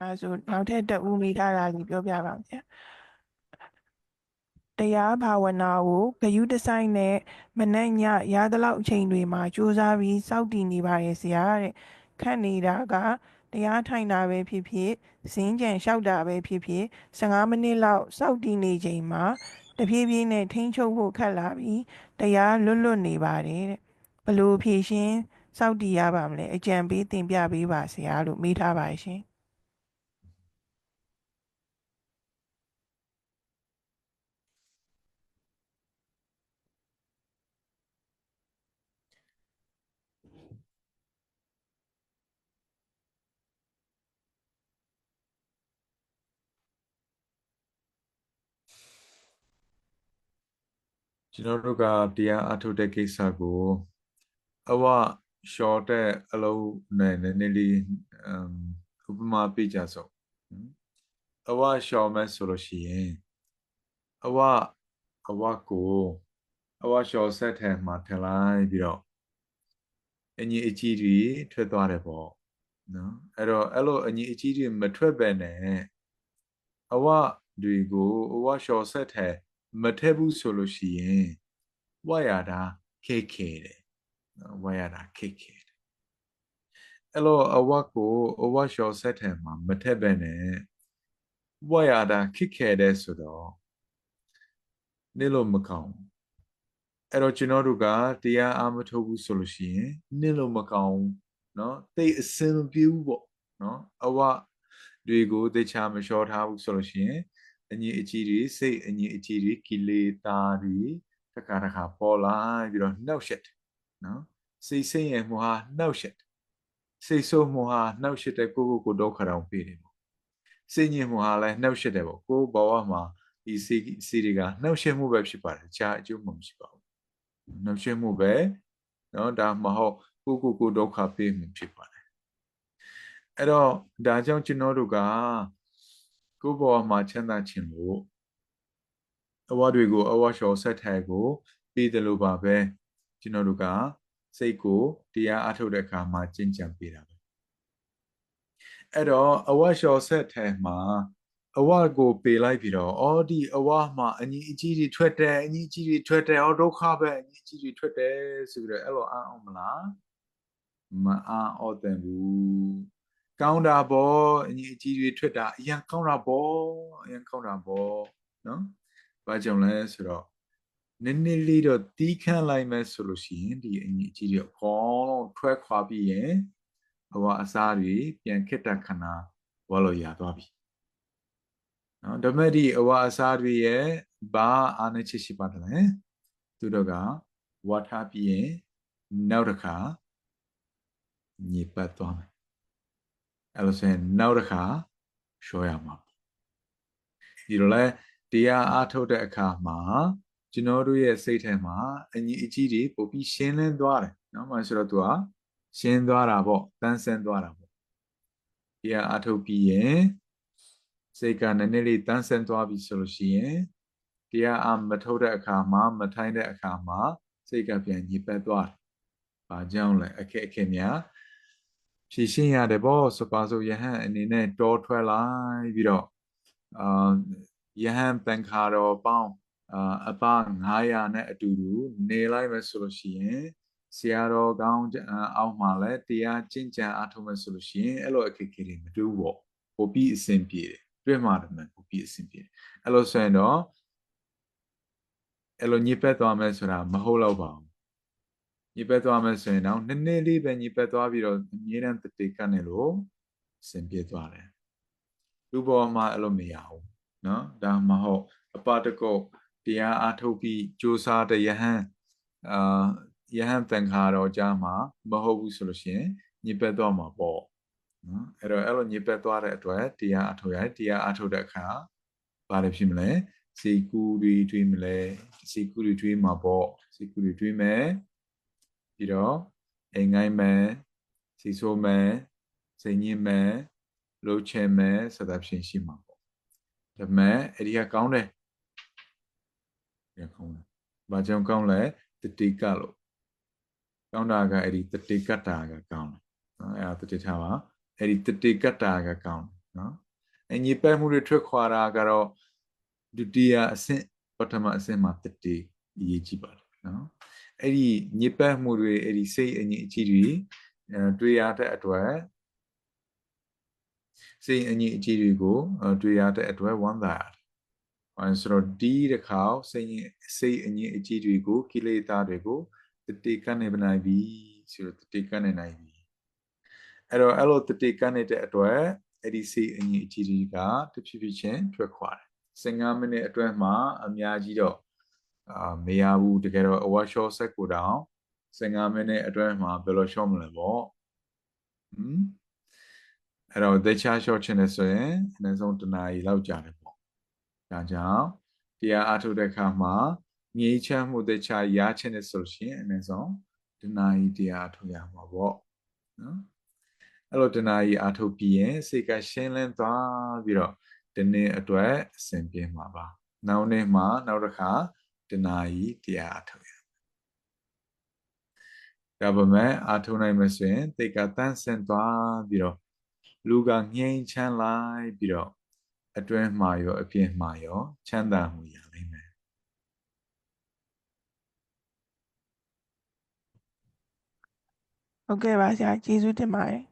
အဲဆိုနောက်ထပ်တဦးမိထားတာလေးပြောပြပါမယ်ဗျာတရားဘာဝနာကိုဂယုတဆိုင်နဲ့မနဲ့ညရသလောက်အချိန်တွေမှာကြိုးစားပြီးစောင့်တည်နေပါရဲ့ဆရာတဲ့ခန့်နေတာကတရားထိုင်တာပဲဖြစ်ဖြစ်ဇင်းကြံလျှောက်တာပဲဖြစ်ဖြစ်15မိနစ်လောက်စောင့်တည်နေချိန်မှာတဖြည်းဖြည်းနဲ့ထိန်းချုပ်ဖို့ခက်လာပြီးတရားလွတ်လွတ်နေပါတယ်တဲ့ဘလို့ဖြည့်ရှင်းစောင့်တည်ရပါမလဲအကြံပေးတင်ပြပေးပါဆရာလို့မေးထားပါရှင် ကျွန်တော်တို့ကတရားအထုတ်တဲ့ကိစ္စကိုအဝရှော့တဲ့အလုံးနဲ့နည်းနည်းလေးအမ်ဥပမာပြကြစို့နော်အဝရှော့မဲ့ဆိုလို့ရှိရင်အဝအဝကိုအဝရှော့ဆက်ထဲမှာထည့်လိုက်ပြီးတော့အညီအကြီးတွေထွက်သွားတယ်ပေါ့နော်အဲ့တော့အဲ့လိုအညီအကြီးတွေမထွက်ပဲနဲ့အဝတွေကိုအဝရှော့ဆက်ထဲ မထည့်ဘူးဆိုလို့ရှိရင်ဝါရတာခေခေတယ်နော်ဝါရတာခေခေတယ်အဲ့လိုအဝကိုအဝရှော့ဆက်ထဲမှာမထည့်ပဲနဲ့ဝါရတာခေခေတယ်ဆိုတော့နေလို့မကောင်းဘူးအဲ့တော့ကျွန်တော်တို့ကတရားအားမထုတ်ဘူးဆိုလို့ရှိရင်နေလို့မကောင်းဘူးเนาะတိတ်အစင်မပြေဘူးပေါ့เนาะအဝတွေကိုတေချာမလျှော့ထားဘူးဆိုလို့ရှိရင် အညီအကြီးတွေစိတ်အညီအကြီးတွေကိလေသာတွေတခါတခါပေါ်လာပြီးတော့နှောက်ရှက်တယ်နော်စိတ်ဆင်းရဲမှုဟာနှောက်ရှက်တယ်စိတ်ဆိုးမှုဟာနှောက်ရှက်တဲ့ကိုယ့်ကိုယ်ကိုဒုက္ခတောင်ပေးတယ်ပေါ့စိတ်ညစ်မှုဟာလည်းနှောက်ရှက်တယ်ပေါ့ကိုယ်ဘဝမှာဒီစိတ်စိတ်တွေကနှောက်ရှက်မှုပဲဖြစ်ပါတယ်ခြားအကျိုးမှမရှိပါဘူးနှောက်ရှက်မှုပဲနော်ဒါမဟုတ်ကိုယ့်ကိုယ်ကိုဒုက္ခပေးမှုဖြစ်ပါတယ်အဲ့တော့ဒါကြောင့်ကျွန်တော်တို့က ကိုယ့်ဘဝမှာချမ်းသာခြင်းလို့အဝတွေကိုအဝလျှော်ဆက်ထိုင်ကိုပြီးတယ်လို့ပါပဲကျွန်တော်တို့ကစိတ်ကိုတရားအထုတ်တဲ့အခါမှာကျင့်ကြံပေးတာပဲအဲ့တော့အဝလျှော်ဆက်ထိုင်မှာအဝကိုပေးလိုက်ပြီးတော့အော်ဒီအဝမှာအညီအကြီးတွေထွက်တယ်အညီအကြီးတွေထွက်တယ်အော်ဒုက္ခပဲအညီအကြီးတွေထွက်တယ်ဆိုပြီးတော့အဲ့လိုအားအောင်မလားမအားအောင်တယ်ဘူး ကောင်းတာပေါ့အညီအကြီးတွေထွက်တာအရင်ကောင်းတာပေါ့အရင်ကောင်းတာပေါ့နော်ဘာကြောင့်လဲဆိုတော့နည်းနည်းလေးတော့တီးခန့်လိုက်မယ်ဆိုလို့ရှိရင်ဒီအညီအကြီးတွေအကုန်လုံးထွက်ခွာပြီးရင်ဟိုအစားတွေပြန်ခက်တခဏဝါလို့ရသွားပြီနော်ဒါမဲ့ဒီအဝအစားတွေရဲ့ဘာအာနေချစ်ရှိပါတယ်လဲသူတို့ကဝါထားပြီးရင်နောက်တစ်ခါညစ်ပတ်သွားမယ် အဲ့လိုဆိုရင်နောက်တစ်ခါရှောရမှာဒီလိုလဲတရားအားထုတ်တဲ့အခါမှာကျွန်တော်တို့ရဲ့စိတ်ထဲမှာအညီအကြီးတွေပို့ပြီးရှင်းလင်းသွားတယ်နော်မှဆိုတော့သူကရှင်းသွားတာပေါ့တန်းဆင်းသွားတာပေါ့တရားအားထုတ်ပြီးရင်စိတ်ကနည်းနည်းလေးတန်းဆင်းသွားပြီဆိုလို့ရှိရင်တရားအားမထုတ်တဲ့အခါမှာမထိုင်တဲ့အခါမှာစိတ်ကပြန်ညစ်ပတ်သွားတယ်။ဘာကြောင့်လဲအခက်အခဲများ ဖြည့်ရှင်းရတယ်ပေါ့ဆိုပါစို့ယဟန်အနေနဲ့တောထွက်လိုက်ပြီးတော့အာယဟန်တန်ခါတော်ပေါင်းအာအပ900နဲ့အတူတူနေလိုက်မယ်ဆိုလို့ရှိရင်ဆရာတော်ကောင်းအောက်မှာလည်းတရားကျင့်ကြံအားထုတ်မယ်ဆိုလို့ရှိရင်အဲ့လိုအခက်အခဲတွေမတူဘူးပေါ့ပိုပြီးအဆင်ပြေတယ်တွေ့မှာတယ်ပိုပြီးအဆင်ပြေတယ်အဲ့လိုဆိုရင်တော့အဲ့လိုညစ်ပတ်သွားမယ်ဆိုတာမဟုတ်တော့ပါဘူး ညစ်ပတ်သွားမယ်ဆိုရင်တော့နည်းနည်းလေးပဲညစ်ပတ်သွားပြီးတော့အမြဲတမ်းတတိကနေလို့အဆင်ပြေသွားတယ်လူပေါ်မှာအဲ့လိုမရဘူးเนาะဒါမဟုတ်အပတကုတ်တရားအားထုတ်ပြီးစ조사တဲ့ယဟန်အာယဟန်တန်ခါတော်ကြားမှာမဟုတ်ဘူးဆိုလို့ရှိရင်ညစ်ပတ်သွားမှာပေါ့နော်အဲ့တော့အဲ့လိုညစ်ပတ်သွားတဲ့အတွက်တရားအထုတ်ရတယ်တရားအထုတ်တဲ့အခါဘာတွေဖြစ်မလဲစေကူတွေတွေးမလဲစေကူတွေတွေးမှာပေါ့စေကူတွေတွေးမယ် ပြီးတော့အိမ်ငိုင်းမယ်စီဆိုးမယ်စိတ်ညစ်မယ်လှုပ်ချင်မယ်စသဖြင့်ရှိမှာပေါ့ဒါပေမဲ့အဲ့ဒီကကောင်းတယ်ရကောင်းတယ်ဘာကြောင့်ကောင်းလဲတတိကလို့ကောင်းတာကအဲ့ဒီတတိကတာကကောင်းတယ်နော်အဲ့ဒါတတိထားပါအဲ့ဒီတတိကတာကကောင်းတယ်နော်အညစ်ပတ်မှုတွေထွက်ခွာတာကတော့ဒုတိယအဆင့်ပထမအဆင့်မှာတတိအရေးကြီးပါတယ်နော် အဲ့ဒီညစ်ပတ်မှုတွေအဲ့ဒီစိတ်အညစ်အကြေးတွေအဲတွေ့ရတဲ့အတွက်စိတ်အညစ်အကြေးတွေကိုအဲတွေ့ရတဲ့အတွက်ဝမ်းသာရတယ်။အဲဆိုတော့ဒီတစ်ခါစိတ်စိတ်အညစ်အကြေးတွေကိုကိလေသာတွေကိုတတိကနေပနိုင်ပြီဆိုတော့တတိကနေနိုင်ပြီ။အဲ့တော့အဲ့လိုတတိကနေတဲ့အတွက်အဲ့ဒီစိတ်အညစ်အကြေးတွေကတဖြည်းဖြည်းချင်းထွက်ခွာတယ်။15မိနစ်အတွင်းမှာအများကြီးတော့ အာမရဘူးတကယ်တော့အဝါရှော့ဆက်ကိုတောင်15မိနစ်အတွင်းမှာဘယ်လိုရှော့မလဲပေါ့။ဟမ်အဲ့တော့တခြား short ချင်တယ်ဆိုရင်အနည်းဆုံးတစ်နာရီလောက်ကြာတယ်ပေါ့။ဒါကြောင့်တရားအားထုတ်တဲ့အခါမှာငြိမ်းချမ်းမှုတခြားရချင်တယ်ဆိုရှင်အနည်းဆုံးတစ်နာရီတရားအားထုတ်ရမှာပေါ့။နော်။အဲ့လိုတစ်နာရီအားထုတ်ပြီးရင်စိတ်ကရှင်းလင်းသွားပြီးတော့ဒီနေ့အတွက်အဆင်ပြေမှာပါ။နောက်နေ့မှာနောက်တစ်ခါ တစ်နာရီတရားအားထုတ်ရဒါပေမဲ့အားထုတ်နိုင်မှဆိုရင်တိတ်ကတန်းဆင်သွားပြီးတော့လူကငြိမ်းချမ်းလိုက်ပြီးတော့အတွင်းမှာရောအပြင်မှာရော ချမ်းသာမှုရနိုင်မယ်ဟုတ်ကဲ့ပါဆရာကျေးဇူးတင်ပါတယ်